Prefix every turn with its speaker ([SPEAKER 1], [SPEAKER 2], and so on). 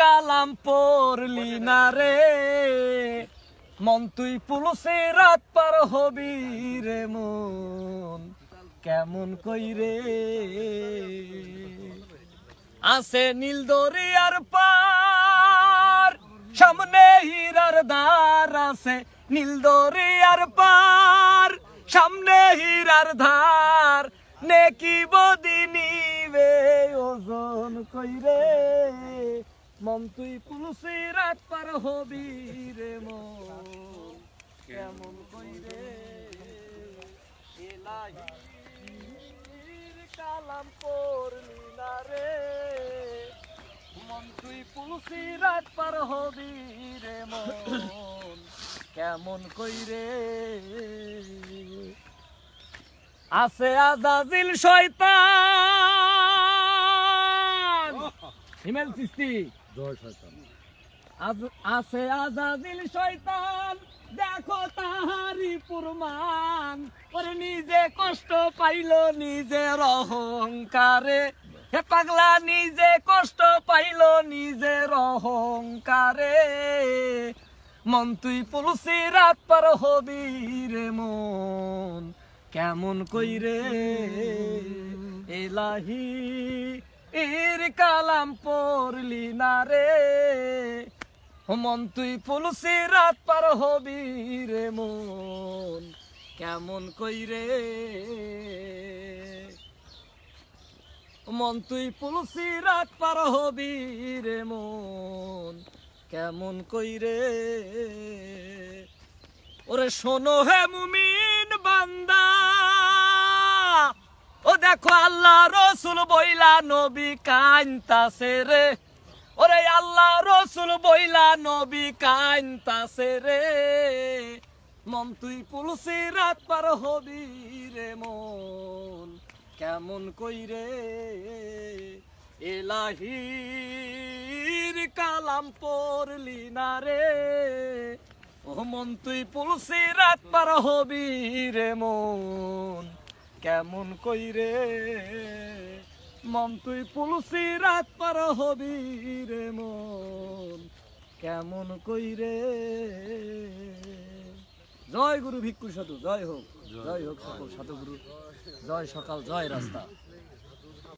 [SPEAKER 1] কালাম পড়লি না রে। মন তুই পুলুসে রাত পার হবি রে মন। কেমন কই রে? আছে নীল দরিয়ার পার, সামনে হীরার দ্বার আছে নীল দরিয়ার পার, সামনে হীরার ধার নেকি বদিনিবে ওজন কইরে মন তুই পুলসি রাত পার হবি রে মন কেমন কইরে কালাম পড়লি না রে। মন তুই পুলসি রাত পার হবি রে মন কেমন কইরে আছে আজাজিল শয়তান। হিমেল সৃষ্টি
[SPEAKER 2] জয় শয়তান।
[SPEAKER 1] আছে আজাদিল শয়তান, দেখো তাহারি পুরমান ওরে নিজে কষ্ট পাইল নিজের অহংকারে। হে পাগলা, নিজে কষ্ট পাইল নিজের অহংকারে। মন তুই পুলসি, রাত পার হবি রে মন। কেমন কইরে, এলাহি। এর কালাম পড়লি না রে। মন, তুই রাত পার হবি রে মন। কেমন কইরে মন, তুই পুলসি রাত পার হবি রে মন। কেমন কইরে ওরে শোনো হে মুমিন দেখো আল্লাহ রসুল বইলা নবী কাইনতাছে রে। ওরে আল্লাহ রসুল বইলা নবী কাইনতাছে রে। মন তুই পুলসি রাত পার হবি রে মন, কেমন কইরে? এলাহির কালাম পড়লি না রে। ও মন তুই পুলসি রাত পার হবি রে মন কেমন কইরে? মন তুই পুলুসি রাত পার হবি রে মন। কেমন কইরে? জয় গুরু ভিক্ষু সাধু জয় হোক। জয় হোক সকল সাধু গুরু জয় সকাল জয় রাস্তা।